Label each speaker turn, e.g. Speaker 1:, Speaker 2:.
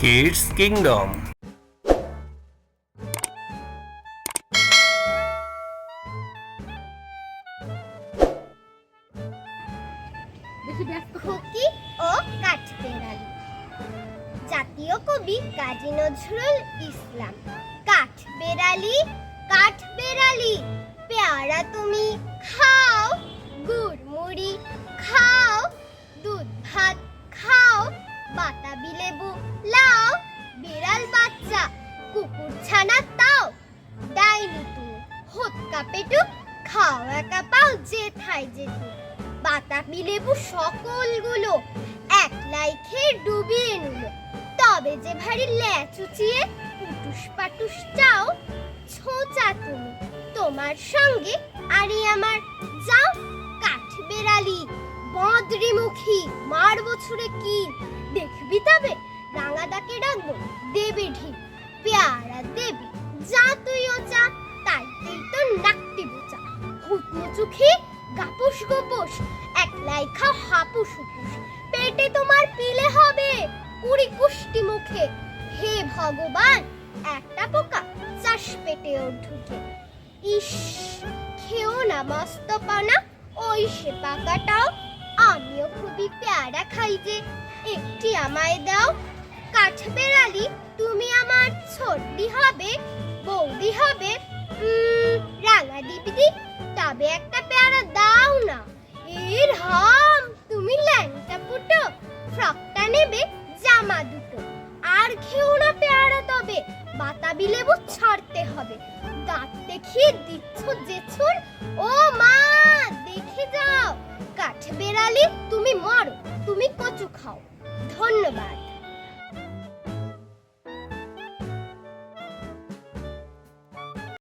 Speaker 1: Kids kingdom
Speaker 2: জাতীয় কবি কাজী নজরুল ইসলাম কাঠবেড়ালি কাঠবেড়ালি পেয়ারা তুমি খাও, গুড় মুড়ি খাও, দুধ ভাত ছানা তাও ডাইনি তুমি হোৎকা পেটু, খাও একা পাও যে থাই যেতু। বাতাবি লেবু সকলগুলো, একলাই খেয়ে ডুবিয়ে নিল। তবে যে ভারী ল্যাচুচিয়ে পুটুস পাটুস চাও, ছোঁচা তুমি। তোমার সঙ্গে আরে আমার, যাও কাঠ বেড়ালি। বদ্রি মুখী মার বছরে কি? দেখবি তবে রাঙাদাকে ডাকবো দেবে ঢিক হুতমুচুখি গাপুস গোপুস একলাই খাও হাপুস হুপুস। পেটে তোমার পিলে হবে কুড়ি কুষ্টি মুখে। হে ভগবান, একটা পোকা চাষ পেটেও ঢুকে ইস, খেও না মস্ত পানা ওই সে পাকাটাও আমিও খুবই পেয়ারা খাই যে। একটি আমায় দাও, কাঠ বেড়ালি, তুমি আমার ছোটদি হবে, বৌদি হবে তবে একটা পেয়ারা দাও না। এর হাম, তুমি ল্যাংটা পুটো ফ্রকটা নেবে, জামা দুটো। আর খেও না পেয়ারা তবে, বাতাবি লেবু ছাড়তে হবে। দাঁত দেখিয়ে দিচ্ছ যে ছুর ও মা, দেখে যাও। কাঠ বেড়ালি তুমি মরো, তুমি কচু খাও। ধন্যবাদ।